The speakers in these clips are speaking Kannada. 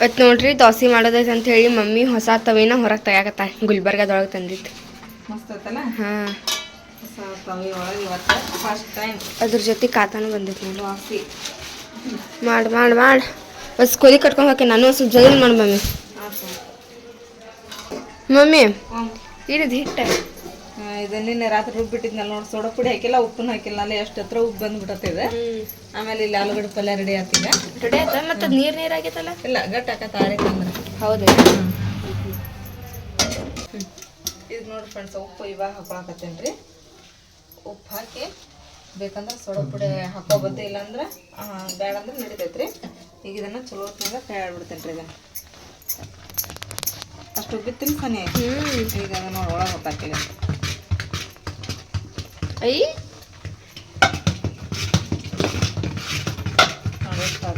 ಇವತ್ತು ನೋಡ್ರಿ ದೋಸೆ ಮಾಡೋದೈತೆ ಅಂತ ಹೇಳಿ ಮಮ್ಮಿ ಹೊಸ ತವಿನ ಹೊರಗೆ ತೆಗ್ಯಾಕತ್ತ ಗುಲ್ಬರ್ಗದೊಳಗೆ ತಂದಿತ್ತು. ಹಾಂ. ಅದ್ರ ಜೊತೆ ಕಾತಾನು ಬಂದಿತ್ತು ನೋಡಿ. ದೋಸೆ ಮಾಡಿ ಮಾಡಿ ಮಾಡಿ. ಬಸ್ ಕೊಲಿ ಕಟ್ಕೊಂಡು ಹಾಕಿ ನಾನು ಸ್ವಲ್ಪ ಜಲ್ದಿ ಮಾಡಿ ಮಮ್ಮಿ. ಮಮ್ಮಿ ಹ್ಞೂ ಇಡಿದು ಹಿಟ್ಟ. ಇದು ನಿನ್ನೆ ರಾತ್ರಿ ರುಬ್ಬಿಟ್ಟಿದ್ನಲ್ಲ ನೋಡಿ ಸೋಡಾ ಪುಡಿ ಹಾಕಿಲ್ಲ ಉಪ್ಪನ್ನು ಹಾಕಿಲ್ಲ ಅಲ್ಲಿ ಎಷ್ಟು ಹತ್ರ ಉಪ್ಪು ಬಂದ್ಬಿಡತ್ತಿದೆ ಆಮೇಲೆ ಇಲ್ಲಿ ಆಲೂಗಡ್ಡೆ ಪಲ್ಯ ರೆಡಿ ಆಗ್ತಿದೆ. ರೆಡಿ ಆಯ್ತಾ ಮತ್ತೆ ನೀರು ನೀರು ಆಗೈತಲ್ಲ ಇಲ್ಲ ಗಟ್ಟ ಹಾಕತ್ತ ಆರಿಕಂದ್ರೆ ಹೌದು. ಇದು ನೋಡಿ ಫ್ರೆಂಡ್ಸ್ ಉಪ್ಪು ಇವಾಗ ಹಾಕೊಳಕತ್ತೇನೆ ರೀ ಉಪ್ಪು ಹಾಕಿ ಬೇಕಂದ್ರೆ ಸೋಡಾ ಪುಡಿ ಹಾಕೋಬೋದು ಇಲ್ಲಾಂದ್ರೆ ಬೇಡ ಅಂದ್ರೆ ನಡಿತೈತೆ ರೀ ಈಗ ಇದನ್ನು ಚಲೋ ಹೊತ್ನಾಗ ಕೈ ಆಡ್ಬಿಡ್ತೇನೆ ರೀ ಇದನ್ನು ಅಷ್ಟು ಉಬ್ಬಿತ್ತಿನ ಸನಿ ಈಗ ಅದನ್ನ ನೋಡಿ ಒಳಗೆ ಹೊತ್ತಾಕಿಲ್ಲ ಎಷ್ಟು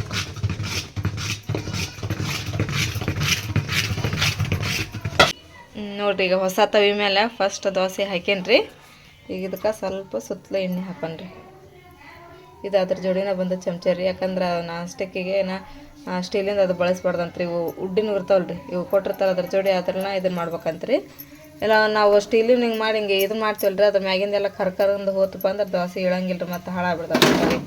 ನೋಡ್ರಿ, ಈಗ ಹೊಸ ತವಿ ಮೇಲೆ ಫಸ್ಟ್ ದೋಸೆ ಹಾಕೇನ್ರಿ. ಈಗ ಇದಕ್ಕೆ ಸ್ವಲ್ಪ ಸುತ್ತಲೂ ಎಣ್ಣೆ ಹಾಕನ್ರಿ. ಇದು ಅದ್ರ ಜೋಡಿನ ಬಂದ ಚಮಚ ರೀ, ಯಾಕಂದ್ರೆ ನಾನ್ ಸ್ಟಿಕ್ಕಿಗೆ ನಾ ಸ್ಟೀಲಿಂದ ಅದು ಬಳಸ್ಬಾರ್ದಂತ್ರಿ. ಇವು ಉಡ್ಡಿನ ಇರ್ತಾವಲ್ರಿ, ಇವು ಕೊಟ್ಟಿರ್ತಾರೆ ಅದ್ರ ಜೋಡಿ ಅದನ್ನ ಇದನ್ನ ಮಾಡ್ಬೇಕಂತ್ರಿ. ಇಲ್ಲ ನಾವು ಸ್ಟೀಲಿನ ಹಿಂಗೆ ಮಾಡಿ ಹಿಂಗೆ ಇದು ಮಾಡ್ತೀವಲ್ರಿ ಅದ್ರ ಮ್ಯಾಗಿಂದೆಲ್ಲ ಕರ್ಕರಂದು ಹೋತಪ್ಪ ಅಂದ್ರೆ ದೋಸೆ ಇಳಂಗಿಲ್ಲ ರೀ ಮತ್ತು ಹಾಳಾಗ್ಬಿಡ್ತಾವೆ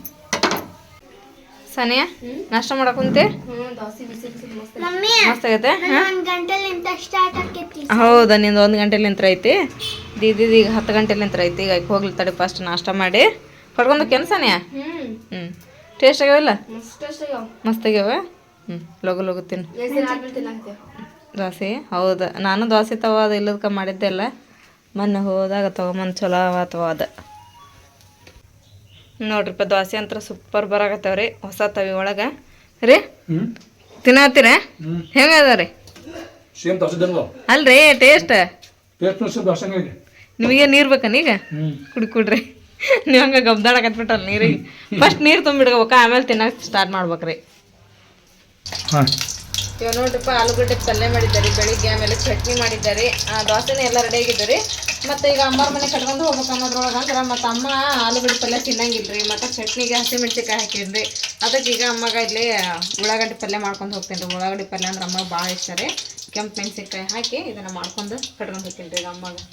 ಸನಿಯಾ ನಾಷ್ಟ ಬಿಸಿ ಬಿಸಿ ಮಸ್ತ್ ಆಗೈತೆ ಹೌದಾ ನಿಂದು ಒಂದು ಗಂಟೆಲಿಂತ ಐತಿ? ದೀದಿ ಈಗ ಹತ್ತು ನಿಂತ್ರ ಐತಿ ಈಗ ಹೋಗ್ಲಿ ತಡಿ ಫಸ್ಟ್ ನಾಷ್ಟ ಮಾಡಿ. ಹೊಡ್ಕೊಂಡು ಕೆನ್ಸನ್ಯಾ ಹ್ಞೂ ಹ್ಞೂ ಟೇಸ್ಟ್ ಆಗ್ಯಾವಲ್ಲ ಮಸ್ತ್ ಆಗ್ಯಾವ. ಹ್ಞೂ ಲಗು ಲಗು ತಿನ್ನು. ದೋಸೆ ಹೌದು. ನಾನು ದೋಸೆ ತವಾದ ಅದು ಇಲ್ಲದಕ್ಕೆ ಮಾಡಿದ್ದೆ ಅಲ್ಲ. ಮೊನ್ನೆ ಹೋದಾಗ ತೊಗೊಂಬಂದು ಚಲೋ ಅಥವಾ ಅದ. ನೋಡ್ರಿಪ್ಪ ದೋಸೆ ಅಂತ ಸೂಪರ್ ಬರಾಕತ್ತವ್ರಿ ಹೊಸ ತವಿ ಒಳಗೆ. ರೀ? ತಿನ್ನತ್ತೀರ ಹೆಂಗೆ ಅದ ರೀ? ಅಲ್ರಿ ಟೇಸ್ಟ್ ನಿಮಗೆ ನೀರು ಬೇಕನ ಈಗ ಕುಡಿ ಕುಡ್ರಿ. ನೀವು ಹಂಗೆ ಗಬ್ದಾಡಕತ್ಬಿಟ್ಟಲ್ಲ ನೀರಿಗೆ. ಫಸ್ಟ್ ನೀರು ತುಂಬಿಡ್ಕೋಬೇಕು ಆಮೇಲೆ ತಿನ್ನಕ್ಕೆ ಸ್ಟಾರ್ಟ್ ಮಾಡ್ಬೇಕ್ರಿ. ಹಾಂ. ಇವಾಗ ನೋಡ್ರಿಪ್ಪ ಆಲೂಗಡ್ಡೆ ಪಲ್ಯ ಮಾಡಿದ್ದಾರೆ ಬೆಳಿಗ್ಗೆ ಆಮೇಲೆ ಚಟ್ನಿ ಮಾಡಿದ್ದಾರೆ. ದೋಸೆನೂ ಎಲ್ಲ ರೆಡಿ ಆಗಿದ್ದಾರೆ. ಮತ್ತು ಈಗ ಅಮ್ಮರ ಮನೆ ಕಟ್ಕೊಂಡು ಹೋಗ್ಬೇಕು ಅನ್ನೋದ್ರೊಳಗೆ ಅಂದ್ರೆ ಮತ್ತು ಅಮ್ಮ ಆಲೂಗಡ್ಡೆ ಪಲ್ಯ ತಿನ್ನಂಗಿಲ್ರಿ ಮತ್ತು ಚಟ್ನಿಗೆ ಹಸಿಮೆಣ್ಸಿಕಾಯಿ ಹಾಕಿದ್ರಿ ಅದಕ್ಕೆ ಈಗ ಅಮ್ಮಗ ಇಲ್ಲಿ ಉಳ್ಳಾಗಡ್ಡೆ ಪಲ್ಯ ಮಾಡ್ಕೊಂಡು ಹೋಗ್ತೀನಿ ರೀ. ಉಳ್ಳಾಗಡ್ಡೆ ಪಲ್ಯ ಅಂದ್ರೆ ಅಮ್ಮಗೆ ಭಾಳ ಇಷ್ಟ ರೀ. ಕೆಂಪು ಮೆಣಸಿನ್ಕಾಯಿ ಹಾಕಿ ಇದನ್ನು ಮಾಡ್ಕೊಂಡು ಕಟ್ಕೊಂಡು ಹೋಗ್ತೀನಿ ರೀ ಈಗ ಅಮ್ಮಗೆ.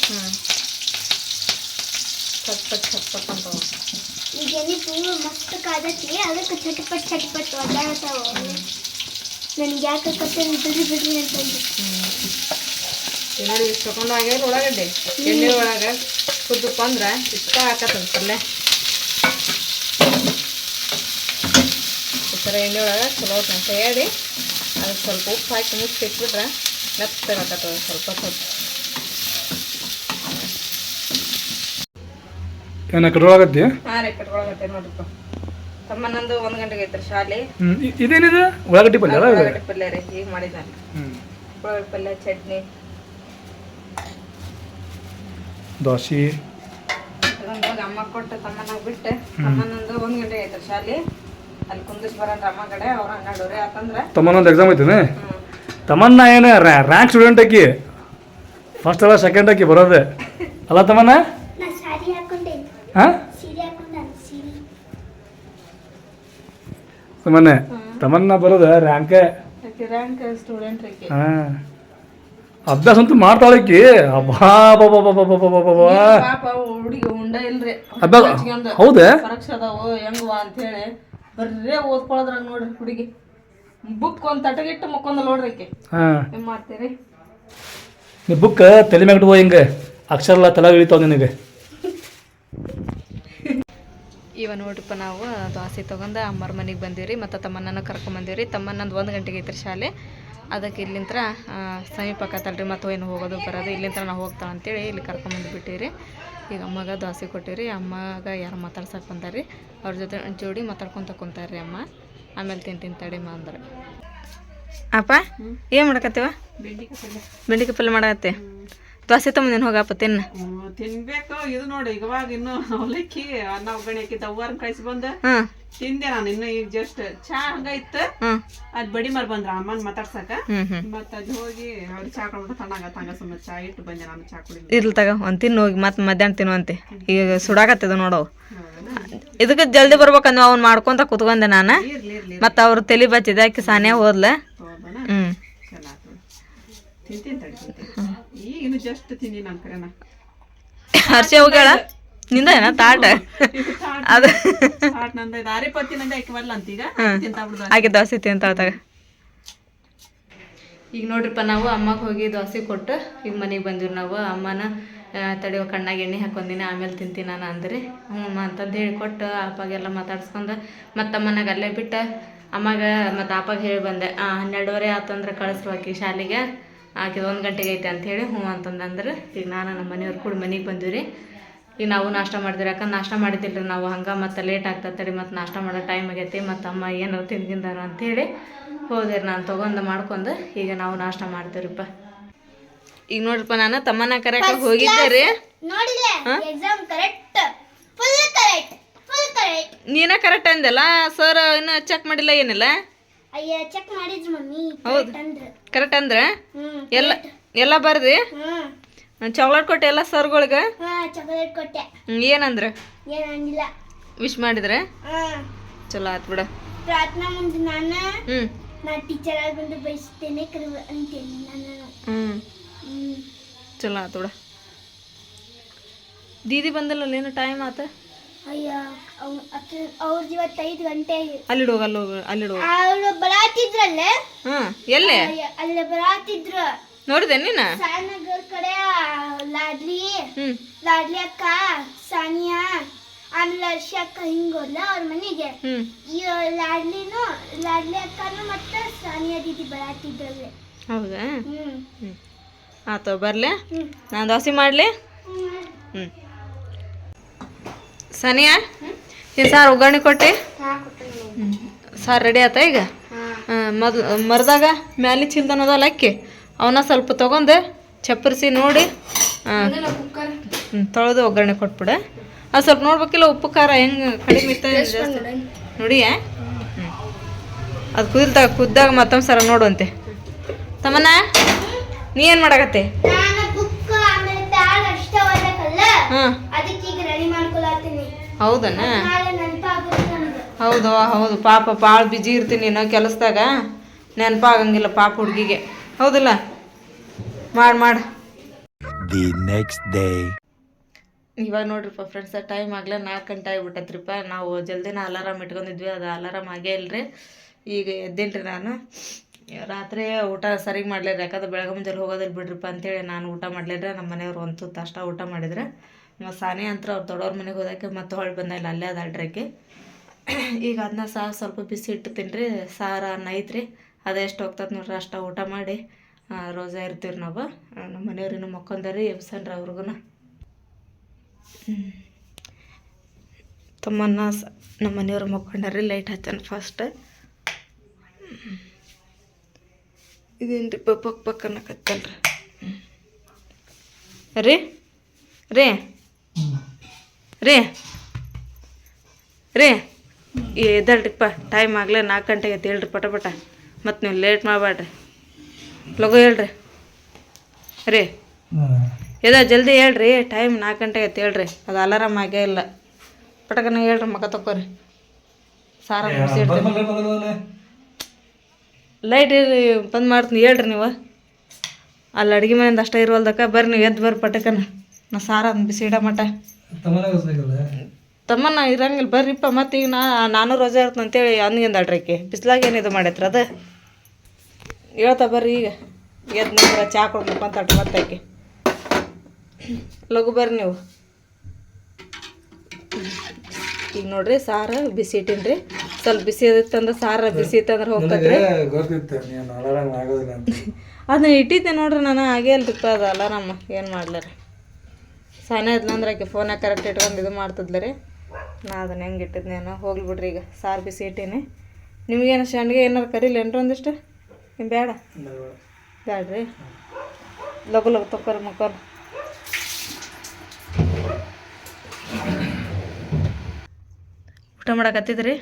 ಹ್ಞೂ ಚಟ್ಪಟ್ ಚಟ್ಪಟ್ ಅಂತ ಈಗ ತುಂಬ ಮಸ್ತ್ ಕಾದತಿ ಅದಕ್ಕೆ ಚಟ್ಪಟ್ ಚಟ್ಪಟ್ ಒದ್ದಾಡ್ತಾವ ನನಗೆ ಯಾಕೆ ಕತ್ತೆ ಬಿಡ್ರಿ ಬಿಡ್ರಿ ಅಂತಂದು ನೋಡಿ ಇಷ್ಟು ಎಣ್ಣೆ ಒಳಗೆ ಕುದ್ದಪ್ಪ ಅಂದ್ರೆ ಇಷ್ಟ ಹಾಕತ್ತದ ಪಲ್ಯ ಈ ಥರ ಎಣ್ಣೆ ಒಳಗೆ ಚಲೋ ಅಂತ ಹೇಳಿ ಅದಕ್ಕೆ ಸ್ವಲ್ಪ ಉಪ್ಪು ಹಾಕಿ ಮುಚ್ಚಿಟ್ಬಿಟ್ರೆ ಮೆತ್ತಗೆ ಹಾಕತ್ತದ ಸ್ವಲ್ಪ ಸ್ವಲ್ಪ ಏನ ಕಟ್ರೊಳಗತ್ತಿ ಹಾಂ ರೀ ಕಟ್ಕೊಳಗತ್ತೆ ನೋಡ್ರಿಪ್ಪ. ತಮ್ಮನಂದು ಒಂದು ಗಂಟೆಗೆ ಐತ್ರಿ ಶಾಲೆ. ಹ್ಞೂ ಇದೇನಿದೆ? ಉಳ್ಳಾಗಡ್ಡಿ ಪಲ್ಯ ಅಲ್ಲ ಇದು? ಉಳ್ಳಾಗಡ್ಡೆ ಪಲ್ಯ ರೀ ಈಗ ಮಾಡಿದ್ದಾನೆ. ಹ್ಞೂ ಉಳ್ಳಾಗಡ್ಡೆ ಪಲ್ಯ ಚಟ್ನಿ. ದೋಸೆ. ಅದೊಂದು ಅಮ್ಮ ಕೊಟ್ಟು ತಮ್ಮನ ಬಿಟ್ಟು. ತಮ್ಮನಂದು ಒಂದು ಗಂಟೆಗೆ ಐತ್ರಿ ಶಾಲೆ. ಅಲ್ಲಿ ಕುಂದಿಸ್ ಬರೋಣ ಅಮ್ಮ ಕಡೆ ಅವ್ರ ಹಂಗಾಡೋರಿ ಯಾಕಂದ್ರೆ ತಮ್ಮನೊಂದು ಎಕ್ಸಾಮ್ ಐತೇನೆ? ಹ್ಞೂ ತಮ್ಮನ್ನ ಏನು ರ್ಯಾಂಕ್ ಸ್ಟೂಡೆಂಟ್ ಆಕಿ? ಫಸ್ಟ್ ಅಲ್ಲ ಸೆಕೆಂಡ್ ಆಕಿ ಬರೋದೆ. ಅಲ್ಲ ತಮ್ಮನ್ನ? ನಾ ಸಾರಿ ಹಾಕೊಂಡೇನಿ ತಮನ್ನ ಬರೋದ ರ್ಯಾಂಕೆ ಅಭ್ಯಾಸ ಅಂತೂ ಮಾಡ್ತಾಳಕ್ಕಿ ಹೌದೇ? ಬರ್ರೇ ಓದ್ಕೊಳ್ಳೋದ್ರಾಗ ನೋಡ್ರಿ ಹುಡುಗಿ. ಬುಕ್ ಒಂದು ತಟಗಿಟ್ಟು ಮಕ್ಕೊಂದ ನೋಡ್ರಿ ಆಕೆ ಹಾಂ. ಏನ್ ಮಾಡ್ತೀರಿ? ನೀ ಬುಕ್ ತಲೆ ಮ್ಯಾಗ ಹಿಂಗೆ. ಅಕ್ಷರ ತಲೆ ಇಳಿತಾವ ನಿನಗೆ. ಇವ ನೋಡ್ರಿಪ್ಪ ನಾವು ದೋಸೆ ತೊಗೊಂಡು ಅಮ್ಮರ ಮನೆಗೆ ಬಂದೀವಿ ರೀ ಮತ್ತು ತಮ್ಮನನ್ನು ಕರ್ಕೊಂಬಂದೀವಿ ತಮ್ಮನ್ನಂದು ಒಂದು ಗಂಟೆಗೆ ಐತ್ರಿ ಶಾಲೆ. ಅದಕ್ಕೆ ಇಲ್ಲಿಂತ್ರ ಸಮೀಪ ಆಕತ್ತಲ್ರಿ ಮತ್ತು ಏನು ಹೋಗೋದು ಬರೋದು. ಇಲ್ಲಿಂತ್ರ ನಾವು ಹೋಗ್ತಾಳೆ ಅಂತೇಳಿ ಇಲ್ಲಿ ಕರ್ಕೊಂಬಂದು ರೀ ಈಗ ಅಮ್ಮಗ ದೋಸೆ ಕೊಟ್ಟಿರಿ ಅಮ್ಮಗ ಯಾರು ಮಾತಾಡ್ಸಕ್ಕೆ ರೀ ಅವ್ರ ಜೊತೆ ಜೋಡಿ ಮಾತಾಡ್ಕೊಂತ ಕುಂತಾರೆ ರೀ ಅಮ್ಮ. ಆಮೇಲೆ ತಿಂತೀನಿ ತಡಿಮ ಅಂದ್ರೆ. ಅಪ್ಪ ಏನು ಮಾಡಕತ್ತೀವ? ಬೆಂಡಿಕಾಯಿ ಪಲ್ಯ. ಮಾಡತ್ತೆ ದೋಸೆ ಹೋಗಪ್ಪ ತಿನ್ನ ತಿನ್ಬೇಕು. ಇದು ನೋಡಿ ಇವಾಗ ಇನ್ನು ಅವಲಕ್ಕಿ ಅನ್ನ ಒಗ್ಗರಣೆ ಹಾಕಿ ತವ್ವಾರ ಕಳಿಸಿ ಬಂದ. ತಿಂದೆ ನಾನು ಇನ್ನು ಈಗ ಜಸ್ಟ್ ಚಾ ಹಂಗ ಇತ್ತ. ಅದ್ ಬಡಿ ಮಾರ್ ಬಂದ್ರ ಅಮ್ಮನ್ ಮಾತಾಡ್ಸಕ. ಮತ್ತ ಅಲ್ಲಿ ಹೋಗಿ ಅವ್ರಿಗೆ ಚಾ ಕೊಡ್ಬಿಟ್ಟು ತಣ್ಣಗ ತಂಗ ಸುಮ್ಮನೆ ಚಾ ಇಟ್ಟು ಬಂದೆ ನಾನು ಚಾ ಕುಡಿ ಇರ್ಲಿ ತಗ ಒಂದ್ ತಿನ್ನು ಹೋಗಿ ಮತ್ ಮಧ್ಯಾಹ್ನ ತಿನ್ನುವಂತೆ. ಈಗ ಸುಡಾಕತ್ತದ ನೋಡವು ಇದಕ್ಕೆ ಜಲ್ದಿ ಬರ್ಬೇಕಂದ್ರೆ ಅವ್ನು ಮಾಡ್ಕೊಂತ ಕುತ್ಕೊಂಡೆ ನಾನು. ಅವ್ರ ಮತ್ತು ಅವ್ರು ತಲೆ ಬಚ್ಚಿದೆ ಅಕ್ಕಿ ಸಾನ್ಯ ಹೋದ್ಲ ಹೌದನ? ಈಗ ಇನ್ನು ಜಸ್ಟ್ ತಿಂದಿ ಹರ್ಷ ತಾಟ? ಅದು ನಂದ ಪತ್ತಿ ನಂದ ತಿಂತಾ ಬಿಡ್ದ ಆಕೆ ದೋಸೆ ಈಗ ನೋಡ್ರಿಪ್ಪ ನಾವು ಅಮ್ಮಗೆ ಹೋಗಿ ದೋಸೆ ಕೊಟ್ಟು ಈಗ ಮನೆಗೆ ಬಂದಿವಿ ನಾವು. ಅಮ್ಮನ ತಡಿಯೋ ಕಣ್ಣಾಗ ಎಣ್ಣೆ ಹಾಕೊಂದಿನಿ ಆಮೇಲೆ ತಿಂತೀನಿ ನಾನು ಅಂದ್ರಿ. ಹ್ಞೂ ಅಂತಂದು ಹೇಳಿ ಕೊಟ್ಟು ಅಪ್ಪಾಗೆಲ್ಲ ಮಾತಾಡ್ಸ್ಕೊಂಡು ಮತ್ತಮ್ಮನಾಗ ಅಲ್ಲೇ ಬಿಟ್ಟು ಅಮ್ಮಗೆ ಮತ್ತು ಅಪ್ಪಾಗ ಹೇಳಿ ಬಂದೆ. ಆ, ಹನ್ನೆರಡುವರೆ ಆತಂದ್ರೆ ಕಳಿಸ್ರು ಆಕಿ ಶಾಲೆಗೆ. ಆಕೆ ಒಂದು ಗಂಟೆಗೆ ಐತೆ ಅಂಥೇಳಿ ಹ್ಞೂ ಅಂತಂದ್ರೆ ಈಗ ನಾನು ನಮ್ಮ ಮನೆಯವ್ರು ಕೂಡ ಮನೆಗೆ ಬಂದಿವಿ ರೀ. ಈಗ ನಾವು ನಾಷ್ಟ ಮಾಡಿದ್ರಿ ಯಾಕಂದ್ರೆ ನಾಷ್ಟ ಮಾಡಿದ್ದಿಲ್ಲ ನಾವು. ಹಂಗೆ ಮತ್ತೆ ಲೇಟ್ ಆಗ್ತದೆ ರೀ. ಮತ್ತು ನಾಷ್ಟ ಮಾಡೋ ಟೈಮ್ ಆಗೈತಿ. ಮತ್ತು ಅಮ್ಮ ಏನಾರು ತಿಂದಿಂದಾರ ಅಂಥೇಳಿ ಹೋದ್ರಿ ನಾನು ತೊಗೊಂಡು ಮಾಡ್ಕೊಂಡು ಈಗ ನಾವು ನಾಷ್ಟ ಮಾಡ್ತೀವ್ರಿಪ್ಪ ಈಗ ನೋಡ್ರಿಪ್ಪ ನಾನು ತಮ್ಮನ ಕರೆಕ್ಟ್ ಹೋಗಿದ್ದೆ ರೀ. ನೀನ ಕರೆಕ್ಟ್ ಅಂದಲ್ಲ? ಸರ್ ಇನ್ನೂ ಚೆಕ್ ಮಾಡಿಲ್ಲ ಏನಿಲ್ಲ? ಅಯ್ಯ ಚೆಕ್ ಮಾಡಿದ್ರು ಮಮ್ಮಿ. ಹೌದು. ಕರೆಕ್ಟ್ ಅಂದ್ರೆ. ಎಲ್ಲ ಎಲ್ಲ ಬರ್ದಿ? ಚಾಕ್ಲೇಟ್ ಕೊಟ್ಟೆ ಎಲ್ಲ ಸರ್ಗಳಿಗೆ? ಹಾ ಚಾಕ್ಲೇಟ್ ಕೊಟ್ಟೆ. ಏನಂದ್ರೆ? ಏನಂದಿಲ್ಲ ವಿಶ್ ಮಾಡಿದ್ರೆ? ಹಾ. ಚಲೋ ಆತ್ ಬಿಡ. ಪ್ರಾರ್ಥನಾ ಮುಂದೆ ನಾನು ನಾ ಟೀಚರ್ ಆಗಿ ಬಯಸ್ತೇನೆ ಕರು ಅಂತೇನೆ ನಾನು. ಹ್ಞೂ ಚಲೋ ಆತ್ ಬಿಡ. ದೀದಿ ಬಂದಲ್ಲ ಏನು ಟೈಮ್ ಆತ? ಅಯ್ಯ ಅವ್ರದ್ದು ಇವತ್ತು ಐದು ಗಂಟೆ ಅಲ್ಲಿಡು ಅಲ್ಲಿ ಅಲ್ಲಿಡು. ಅವ್ರು ಬರಾತಿದ್ರಲ್ಲ? ಹ್ಞೂ ಎಲ್ಲೇ? ಅಲ್ಲಿ ಬರಾತಿದ್ರು. ನೋಡಿದೆ ನೀನು ಸಾನಗರ್ ಕಡೆ ಲಾಡ್ಲಿ. ಲಾಡ್ಲಿ ಅಕ್ಕ ಸಾನಿಯಾ ಆಮೇಲೆ ಹರ್ಷ ಅಕ್ಕ ಹಿಂಗೋದ್ಲ ಅವ್ರ ಮನೆಗೆ. ಈ ಲಾಡ್ಲಿನು ಲಾಡ್ಲಿ ಅಕ್ಕನು ಮತ್ತೆ ಸಾನಿಯಾ ದೀದಿ ಬರಾತಿದ್ರಲ್ಲೇ. ಹೌದಾ? ಹ್ಮ್. ಆತು ಬರಲೆ? ಹ್ಮ್. ನಾನು ದೋಸೆ ಮಾಡ್ಲಿ? ಹ್ಮ್. ಸನಿಯಾ ಈ ಸಾರು ಒಗ್ಗರಣೆ ಕೊಟ್ಟು? ಹಾ ಕೊಟ್ಟು ಸಾರು ರೆಡಿ ಆತ ಈಗ? ಮೊದ್ಲು ಮರದಾಗ ಮ್ಯಾಲೆ ಚಿಲ್ದನದಲ್ಲ ಅಕ್ಕಿ. ಅವನ್ನ ಸ್ವಲ್ಪ ತೊಗೊಂಡು ಚಪ್ಪರಿಸಿ ನೋಡಿ ಕುಕ್ಕರ್? ತೊಳೆದು ಒಗ್ಗರಣೆ ಕೊಟ್ಬಿಡ. ಅದು ಸ್ವಲ್ಪ ನೋಡ್ಬೇಕಿಲ್ಲ ಉಪ್ಪು ಖಾರ ಹೆಂಗೆ ಕಡಿಮೆ ಇತ್ತ ನೋಡಿ ಅದು ಕುದಿಲ್ತ ಕುದ್ದಾಗ ಮತ್ತೊಂದು ಸರ ನೋಡುವಂತೆ. ತಮ್ಮನ ನೀ ಏನು ಮಾಡಕತ್ತೆ? ಹಾಂ ಅದಕ್ಕೆ ಈಗ ರೆಡಿ ಮಾಡ್ಕೊಳತ್ತೀನಿ ಹೌದನ? ಹೌದು ಹೌದು. ಪಾಪ ಭಾಳ ಬಿಜಿ ಇರ್ತೀನಿ ನೀನು ಕೆಲಸದಾಗ. ನೆನಪಾಗಂಗಿಲ್ಲ ಪಾಪ ಹುಡುಗಿಗೆ. ಹೌದಲ್ಲ? ಮಾಡಿ ಮಾಡಿ. ದಿ ನೆಕ್ಸ್ಟ್ ಡೇ ಇವಾಗ ನೋಡ್ರಿಪ್ಪ ಫ್ರೆಂಡ್ಸ್ ಟೈಮ್ ಆಗಲೇ ನಾಲ್ಕು ಗಂಟೆ ಆಗಿಬಿಟ್ಟತ್ರಿಪ್ಪ. ನಾವು ಜಲ್ದಿನ ಅಲಾರಾಮ್ ಇಟ್ಕೊಂಡಿದ್ವಿ ಅದು ಅಲಾರಾಮ್ ಆಗೇ ಇಲ್ರಿ. ಈಗ ಎದ್ದೇನ್ರಿ ನಾನು. ರಾತ್ರಿ ಊಟ ಸರಿಗೆ ಮಾಡ್ಲಿರಿ ಯಾಕಂದ್ರೆ ಬೆಳಗ್ಗೆ ಮುಂಜಾನೆ ಹೋಗೋದಿಲ್ಲ ಬಿಡ್ರಿಪ್ಪ ಅಂತೇಳಿ ನಾನು ಊಟ ಮಾಡ್ಲಿರಿ. ನಮ್ಮ ಮನೆಯವ್ರು ಒಂದು ತುತ್ತು ಅಷ್ಟ ಊಟ ಮಾಡಿದ್ರೆ. ಸಾನಿ ಅಂತ ಅವ್ರು ದೊಡ್ಡವ್ರ ಮನೆಗೆ ಹೋದಾಕೆ ಮತ್ತೆ ಹೊಳ್ಳಿ ಬಂದಿಲ್ಲ ಅಲ್ಲೇ ಅದಾಳ್ರಿ ಈಗ ಅದನ್ನ ಸಾರು ಸ್ವಲ್ಪ ಬಿಸಿ ಇಟ್ಟು ತಿನ್ರಿ, ಸಾರು, ಅನ್ನ ಐತ್ರಿ. ಅದು ಎಷ್ಟು ಹೋಗ್ತದೆ ನೋಡ್ರಿ ಅಷ್ಟು ಊಟ ಮಾಡಿ ರೋಜಾ ಇರ್ತೀವಿ ನಾವು. ನಮ್ಮ ಮನೆಯವ್ರಿನ್ನೂ ಮಕ್ಕೊಂದರಿ ಎಬ್ಸನ್ರಿ ಅವ್ರಿಗೂ ತಮ್ಮನ್ನ ನಮ್ಮ ಮನೆಯವ್ರು ಮಕ್ಕೊಂಡಾರಿ ಲೈಟ್ ಹಚ್ಚಾನ ಫಸ್ಟ್. ಇದೇನು ರೀ ಪಕ್ ಪಕ್ ಅನ್ನಕತ್ತಲ್ರಿ ರೀ? ರೀ? ರೀ. ರೀ. ಎದ್ದಲ್ರಿಪ್ಪ ಟೈಮ್ ಆಗಲೇ ನಾಲ್ಕು ಗಂಟೆಗೆ ಐತೆ ಹೇಳ್ರಿ ಪಟ ಪಟ. ಮತ್ತು ನೀವು ಲೇಟ್ ಮಾಡಬೇಡ್ರಿ ಲಗೋ ಹೇಳ್ರಿ. ರೀ. ಎದ ಜಲ್ದಿ ಹೇಳ್ರಿ ಟೈಮ್ ನಾಲ್ಕು ಗಂಟೆಗೆ ಐತೆ ಹೇಳ್ರಿ. ಅದು ಅಲಾರಾಮ್ ಆಗೇ ಇಲ್ಲ. ಪಟಕನ ಹೇಳ್ರಿ ಮಗ ತಕೋರಿ ಸಾರ ಲೈಟ್ ಇರ್ರಿ ಬಂದ್ ಮಾಡ್ತೀನಿ ಹೇಳ್ರಿ ನೀವು. ಅಲ್ಲಿ ಅಡುಗೆ ಮನೆಯಿಂದ ಅಷ್ಟೇ ಇರುವಲ್ದಕ್ಕ ಬರ್ರಿ ನೀವು ಎದ್ದು ಬರ್ರಿ ಪಟಕನ. ನಾ ಸಾರ ಅದನ್ನ ಬಿಸಿ ಇಡ ಮಟ. ತಮ್ಮನ ಇರಂಗಿಲ್ಲ ಬರ್ರಿಪ್ಪ ಮತ್ತೆ ಈಗ ನಾ ನಾನು ರೋಜಾ ಇರ್ತೇನೆ ಅಂತೇಳಿ ಅನ್ಗಿಂದ ಆಕೆ ಬಿಸ್ಲಾಗ ಏನಿದು ಮಾಡೈತ್ರ ಅದು? ಹೇಳ್ತಾ ಬರ್ರಿ ಈಗ. ಎದ್ದು ನಂತರ ಚಾ ಕೊಡ್ಬೇಕು ಅಂತ ಅಟ್ ಮತ್ತೆ ಲಘು ಬರ್ರಿ ನೀವು. ಈಗ ನೋಡ್ರಿ ಸಾರ ಬಿಸಿ ಇಟ್ಟಿನ್ರಿ. ಸ್ವಲ್ಪ ಬಿಸಿ ಅದಿತ್ತಂದ್ರೆ ಸಾರ ಬಿಸಿ ಇತ್ತಂದ್ರೆ ಹೋಗ್ತದೆ ಅದನ್ನ ಇಟ್ಟಿದ್ದೆ ನೋಡ್ರಿ ನಾನು ಹಾಗೆ ಅಲ್ರಿಪ್ಪ ಅದು ನಮ್ಮ ಏನು ಮಾಡ್ಲಾರ. ಸಾಯ್ನ ಇದ್ಲಂದ್ರೆ ಆಕೆ ಫೋನ ಕರೆಕ್ಟ್ ಇಟ್ಕೊಂಡು ಇದು ಮಾಡ್ತಿದ್ಲು ರೀ. ನಾ ಅದನ್ನ ಹೆಂಗೆ ಇಟ್ಟಿದ್ನೇನೋ ಹೋಗ್ಲಿ ಬಿಡ್ರಿ ಈಗ. ಸಾರು ಬಿಸಿ ಇಟ್ಟೀನಿ. ನಿಮಗೇನು ಶಣ್ಗೆ ಏನಾರು ಕರೀಲೇನ್ರಿ ಒಂದಿಷ್ಟು? ನಿಮ್ಮ ಬೇಡ ಬೇಡ್ರಿ ಲಗು ಲಗು ತಕ್ಕೋರಿ ಮುಖ ಊಟ ಮಾಡಕತ್ತಿದ್ರಿ?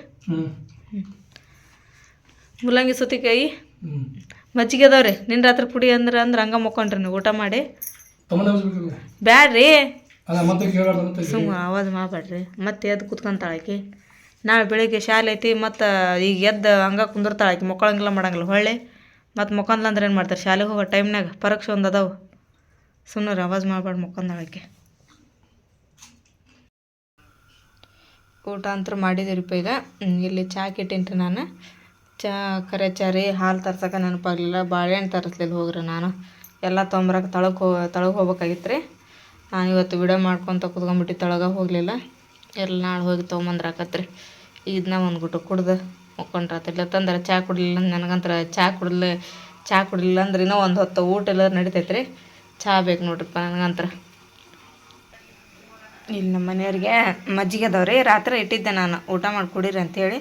ಮುಲ್ಲಂಗಿ ಸುತ್ತಿಕಾಯಿ ಮಜ್ಜಿಗೆ ಅದಾವ್ರಿ. ನಿನ್ನ ರಾತ್ರಿ ಪುಡಿ ಅಂದ್ರೆ ಅಂದ್ರೆ ಹಂಗೆ ಮುಕ್ಕೊಂಡ್ರಿ ನೀವು ಊಟ ಮಾಡಿ. ಬ್ಯಾಡ್ರಿ. ಸುಮ್ಮ ಆವಾಜ್ ಮಾಡಬೇಡ್ರಿ. ಮತ್ತೆ ಎದ್ದು ಕುತ್ಕೊಂತಾಳಕಿ ನಾಳೆ ಬೆಳಿಗ್ಗೆ ಶಾಲೆ ಐತಿ ಮತ್ತು ಈಗ ಎದ್ದು ಹಂಗೆ ಕುಂದಿರ್ತಾಳೆ ಆಕಿ. ಮಕ್ಕಳಂಗಿಲ್ಲ ಮಾಡಂಗಿಲ್ಲ. ಹೊಳ್ಳಿ. ಮತ್ತು ಮುಖಂದ್ಲ ಅಂದ್ರೆ ಏನು ಮಾಡ್ತಾರೆ? ಶಾಲೆಗೆ ಹೋಗೋ ಟೈಮ್ನಾಗ ಪರೀಕ್ಷೆ ಒಂದು ಅದಾವು. ಸುಮ್ಮನೆ ಆವಾಜ್ ಮಾಡಬೇಡ ಮುಖಂದಾಳ ಆಕಿ. ಊಟ ಅಂತೂ ಮಾಡಿದಿರಿಪ್ಪ ಈಗ. ಇಲ್ಲಿ ಚಾ ಕೆಟ್ಟೇನ್ರಿ ನಾನು. ಚಾ ಕರೆ ಚಾ ರೀ ಹಾಲು ತರ್ಸಕ್ಕೆ ನೆನಪಾಗಲಿಲ್ಲ. ಬಾಳೆಹಣ್ಣು ತರಿಸ್ಲಿಲ್ಲ ಹೋಗ್ರಿ ನಾನು. ಎಲ್ಲ ತೊಂಬರಕ್ಕೆ ತಳಕ್ಕೆ ಹೋ ತಳಗೆ ಹೋಗ್ಬೇಕಾಗಿತ್ತು ರೀ ನಾನು ಇವತ್ತು ವಿಡಿಯೋ ಮಾಡ್ಕೊತ ಕುತ್ಕೊಂಡ್ಬಿಟ್ಟು ತಳಗೆ ಹೋಗಲಿಲ್ಲ. ಎಲ್ಲ ನಾಳೆ ಹೋಗಿ ತೊಗೊಂಬಂದ್ರಾಕತ್ರಿ. ಇದನ್ನ ಒಂದು ಗುಟ್ಟು ಕುಡ್ದು. ಮುಕ್ಕೊಂಡ್ರಾತ ಇಲ್ಲ ತಂದ್ರೆ ಚಾ ಕುಡಿಲಿಲ್ಲ ನನಗಂತ್ರ ಚಾ ಕುಡಿಲ್ಲ ಚಾ ಕುಡಿಲಿಲ್ಲ ಅಂದ್ರೆ ಇನ್ನೂ ಒಂದು ಹೊತ್ತು ಊಟ ಎಲ್ಲ ನಡಿತೈತೆ ರೀ ಚಾ ಬೇಕು ನೋಡ್ರಿಪ್ಪ ನನಗಂತ್ರ. ಇಲ್ಲಿ ನಮ್ಮ ಮನೆಯವ್ರಿಗೆ ಮಜ್ಜಿಗೆ ಅದಾವ್ರಿ. ರಾತ್ರಿ ಇಟ್ಟಿದ್ದೆ ನಾನು. ಊಟ ಮಾಡಿ ಕುಡೀರಿ ಅಂತೇಳಿ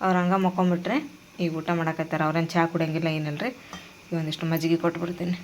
ಅವ್ರು ಹಂಗೆ ಮಕ್ಕೊಂಬಿಟ್ರಿ ಈಗ ಊಟ ಮಾಡಕತ್ತಾರ. ಅವ್ರೇನು ಚಹಾ ಕುಡಿಯಂಗಿಲ್ಲ ಏನಿಲ್ಲ ರೀ ಈಗ ಒಂದಿಷ್ಟು ಮಜ್ಜಿಗೆ ಕೊಟ್ಬಿಡ್ತೀನಿ.